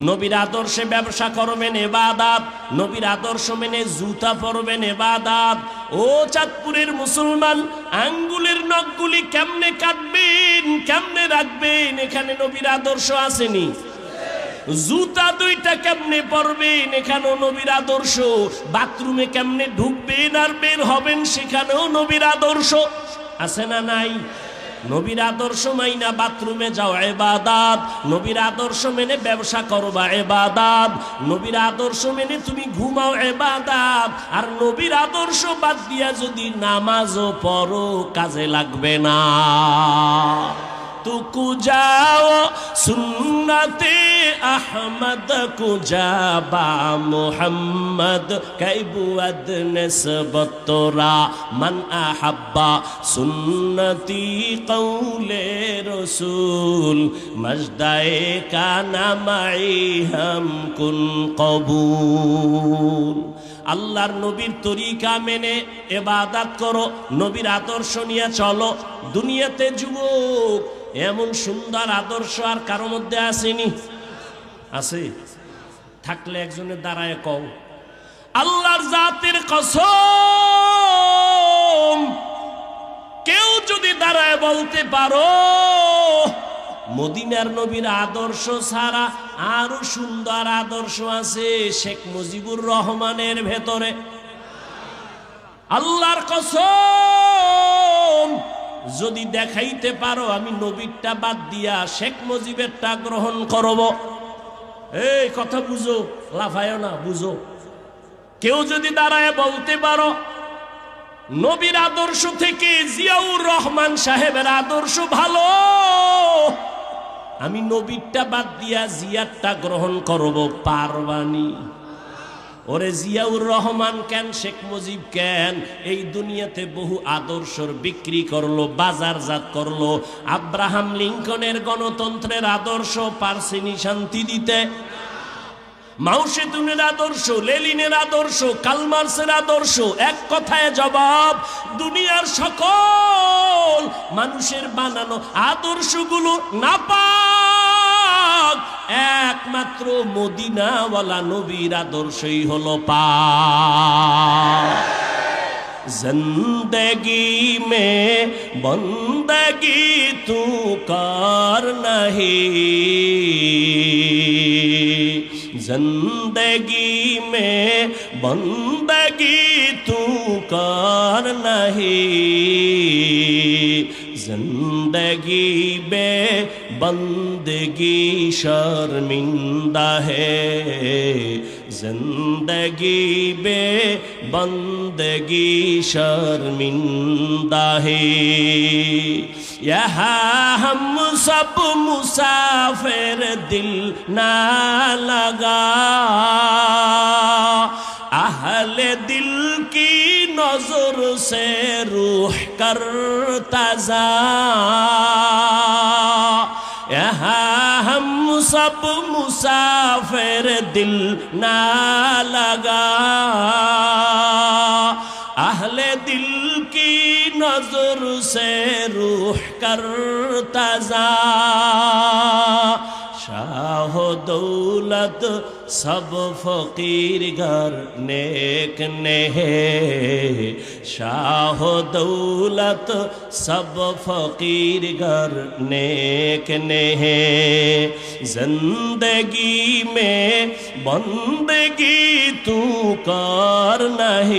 নবীর আদর্শে ব্যবসা করবেন এবাদাত নবীর আদর্শ মেনে জুতা পরবেন এবাদাত ও চাঁদপুরের মুসলমান, আঙ্গুলের নখগুলি কেমনে কাটবেন, কেমনে রাখবেন? এখানে নবীর আদর্শ আসেনি। জুতা দুইটা কেমনে পরবেন? এখানেও নবীর আদর্শ। বাথরুমে কেমনে ঢুকবেন আর বের হবেন, সেখানেও নবীর আদর্শ। আছে না নাই? নবীর আদর্শ মাইনা বাথরুমে যাও, এবাদাত। নবীর আদর্শ মেনে ব্যবসা করবা এবাদাত। নবীর আদর্শ মেনে তুমি ঘুমাও, এবাদাত। আর নবীর আদর্শ বাদ দিয়া যদি নামাজও পড়ো, কাজে লাগবে না। तुकु जाओ सुन्नते अहमद को जाबा मोहम्मद कैबुअद नस्बतरा मन अहब्बा सुन्नती कौले रसूल मजदाए का नामाई हम कुन कबूल আল্লাহর নবীর তরিকা মেনে এবাদাত করো নবীর আদর্শ নিয়ে চলো দুনিয়াতে যুবক এমন সুন্দর আদর্শ আর কারও মধ্যে আসেনি। আছে? থাকলে একজনের দ্বারায় কও। আল্লাহর জাতের কসম, কেউ যদি দাঁড়ায় বলতে পারো, মদিনার নবীর আদর্শ ছাড়া আরও সুন্দর আদর্শ আছে শেখ মুজিবুর রহমানের ভেতরে। আল্লাহর কসম যদি দেখাইতে পারো, আমি নবীরটা বাদ দিয়া শেখ মুজিবেরটা গ্রহণ করব। এই কথা বুঝো, লাফায় না, বুঝো। কেউ যদি দাঁড়ায় বলতে পারো, নবীর আদর্শ থেকে জিয়াউর রহমান সাহেবের আদর্শ ভালো। আমি নবীরটা বাদ দিয়া জিয়ারটা গ্রহণ করব, পারবানি। ওরে জিয়াউর রহমান কেন, শেখ মুজিব কেন? এই দুনিয়াতে বহু আদর্শর বিক্রি করল, বাজারজাত করল। আব্রাহাম লিঙ্কনের গণতন্ত্রের আদর্শ পারসিনি শান্তি দিতে। মাউসেতুনের আদর্শ, লেলিনের আদর্শ, কালমার্সের আদর্শ, এক কথায় জবাব, দুনিয়ার সকল মানুষের বানানো আদর্শগুলো না পাক একমাত্র মদিনাওয়ালা নবীর আদর্শই হল পাগি মে বন্দগি তু কার নাহি। জগি মে বন্দগি তু কার নাহি। بندگی شرمندہ ہے زندگی بے بندگی شرمندہ ہے یہاں ہم سب مسافر دل نہ لگا اہل دل کی نظر سے روح کر تزا ہم سب مسافر دل نہ لگا اہل دل کی نظر سے روح کر تزا शाह दौलत सब फकीर घर नेक ने शाह दौलत सब फकीर घर नेक ने ज़िंदगी में बंदगी तू कर नहीं।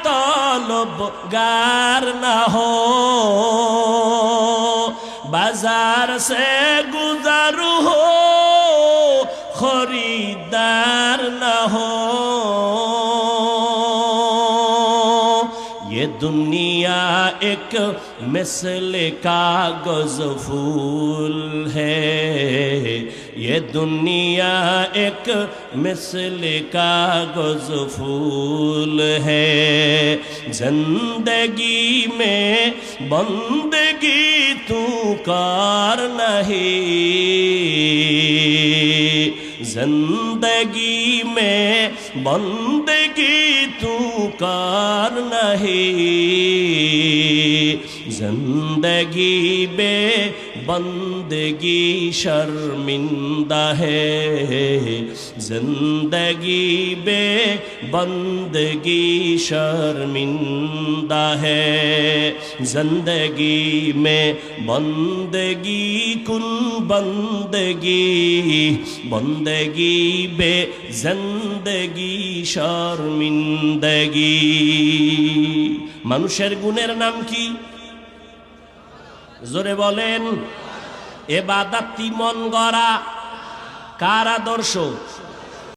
का तलब गार न हो बाजार से गुजर हो खरीदार न हो ये दुनिया एक मिसल कागज़ फूल है। ये दुनिया एक मिसल कागज़ फूल है। ज़िंदगी में बंदगी तू कार नहीं। ज़िंदगी में बंदगी तू कार नहीं। زندگی بے بندگی شرمندہ ہے زندگی بے بندگی شرمندہ ہے زندگی میں بندگی کن بندگی بندگی بے زندگی شرمندگی মানুষের গুণের নাম কি জোরে বলেন এ বাদাতি মন গড়া কার আদর্শ?